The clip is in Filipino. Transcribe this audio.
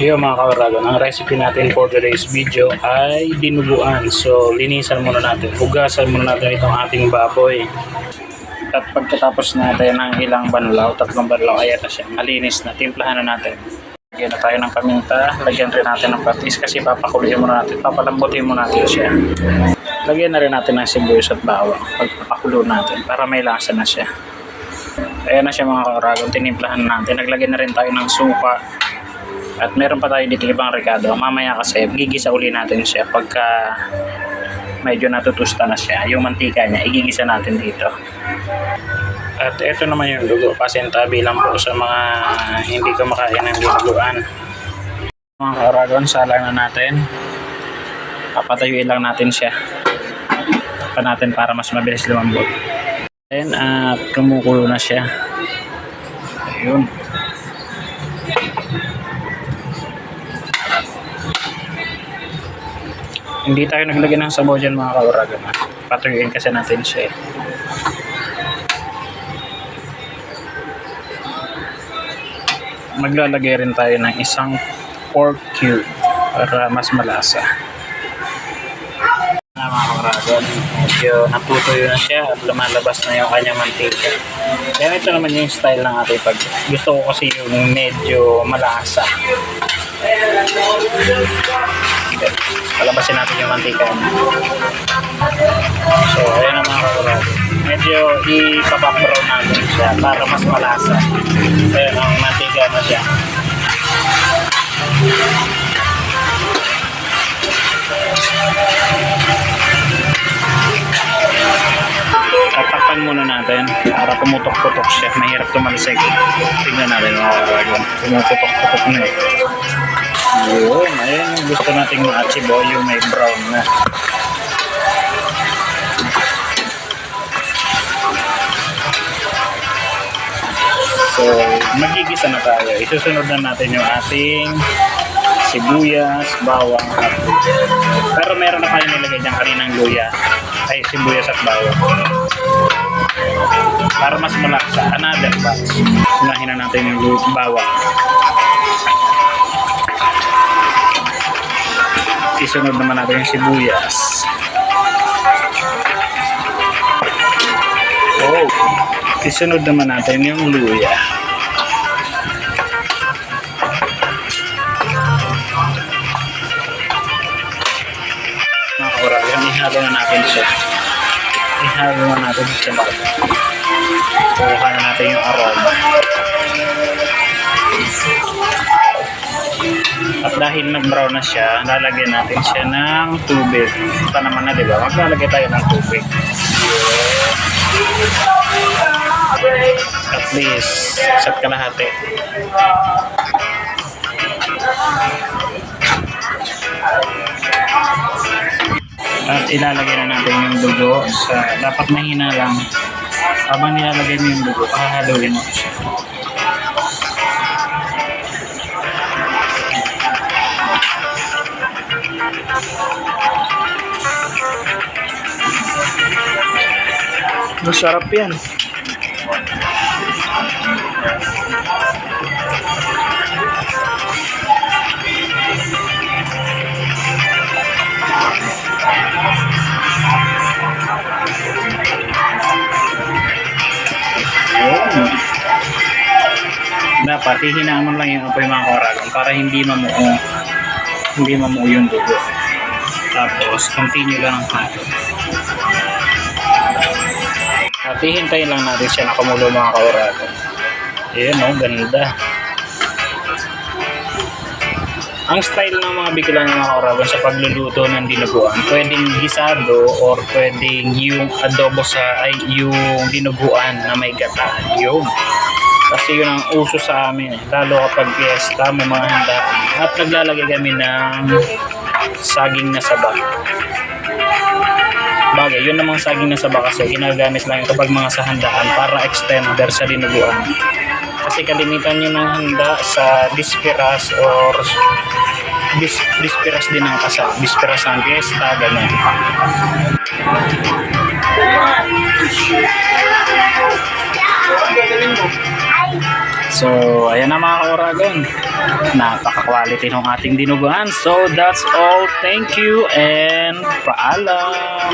Yo mga kauragon, ang recipe natin for today's video ay dinuguan. So, linisan muna natin. Hugasan muna natin itong ating baboy. At pagkatapos natin ng ilang banlaw, tatlong banlaw, ayan na siya. Malinis na. Timplahan na natin. Lagyan na tayo ng paminta. Lagyan rin natin ng patis kasi papakulihin muna natin. Papalambutin muna natin siya. Lagyan na rin natin ng sibuyas at bawang. Pagpapakulo natin para may lasa na siya. Ayan na siya mga kauragon. Tinimplahan na natin. Naglagay na rin tayo ng suka. At meron pa tayo dito ibang rekado. Mamaya kasi gigisa uli natin siya pagka medyo natutusta na siya. Yung mantika niya, igigisa natin dito. At ito naman yung dugo. Pasintabi lang po sa mga hindi kumakain ng dinuguan. Mga kauragon, sala na natin. Papatayuin lang natin siya. Pa natin para mas mabilis lumambot. Then, at kumukulo na siya. Ayun. Hindi tayo naglagay ng sabaw dyan mga kauragan. Patuyuin kasi natin siya eh. Maglalagay rin tayo ng isang pork cube para mas malasa. Na mga kauragan, medyo natutuyo na siya at lumalabas na yung kanyang mantika. Kaya ito naman yung style ng ating pag gusto ko kasi yung medyo malasa. Palabasin natin yung mantika. So, ayan ang mga kakurado. Medyo ipapaparaw natin siya para mas malasa. Ayan ang mantika na siya. Tatakpan muna natin para pumutok-putok siya. Mahirap tumalsik. Tingnan natin mga kakurado. Pumuputok-putok na eh. Yun, ayun yung gusto nating ma-achieve yung may brown na. So, magigisa na tayo. Isusunod na natin yung ating sibuyas, bawang, at Pero meron na tayo nilagay dyan kaninang luya. Ay, sibuyas at bawang. Para mas malaksa, another batch. Unahin na natin yung bawang. Isunod naman natin yung sibuyas. Oh, isunod naman natin yung luya. Mga kauragan, ihalo na natin siya. Ihalo na natin siya ba? Kuha na natin yung aroma. At dahil nag-brown na siya, lalagyan natin siya ng tubig. Ito naman na, di ba? Maglalagay tayo ng tubig. At least, isa't kalahati. At ilalagay na natin yung dugo sa, dapat mahina lang. Habang nilalagay mo yung dugo, hahaluin mo siya. Masarap yan. Dapat hihinaan mo lang yung apoy mga koragon para hindi mamuo hindi mamuo yung dugo. Tapos, continue lang ang halo. At hihintayin lang natin siya na kumulo mga kaurago. Ayan o, ganda. Ang style ng mga Bicolano mga kaurago sa pagluluto ng dinuguan, pwedeng gisado or pwedeng yung adobo sa, ay yung dinuguan na may gata. Yun. Kasi yun ang uso sa amin. eh. Lalo kapag fiesta, may mga handaan. At naglalagay kami ng saging na saba. Bagay, yun namang saging na saba kasi ginagamit lang kapag mga sa handaan para extender sa dinuguan. Kasi kalimitan yun ng handa sa disperas or dis, disperas din ng kasal. Disperas ng fiesta, ganyan. So, ayan na mga ka-Oragon. Napaka-quality ng ating dinuguan. So, that's all. Thank you and paalam.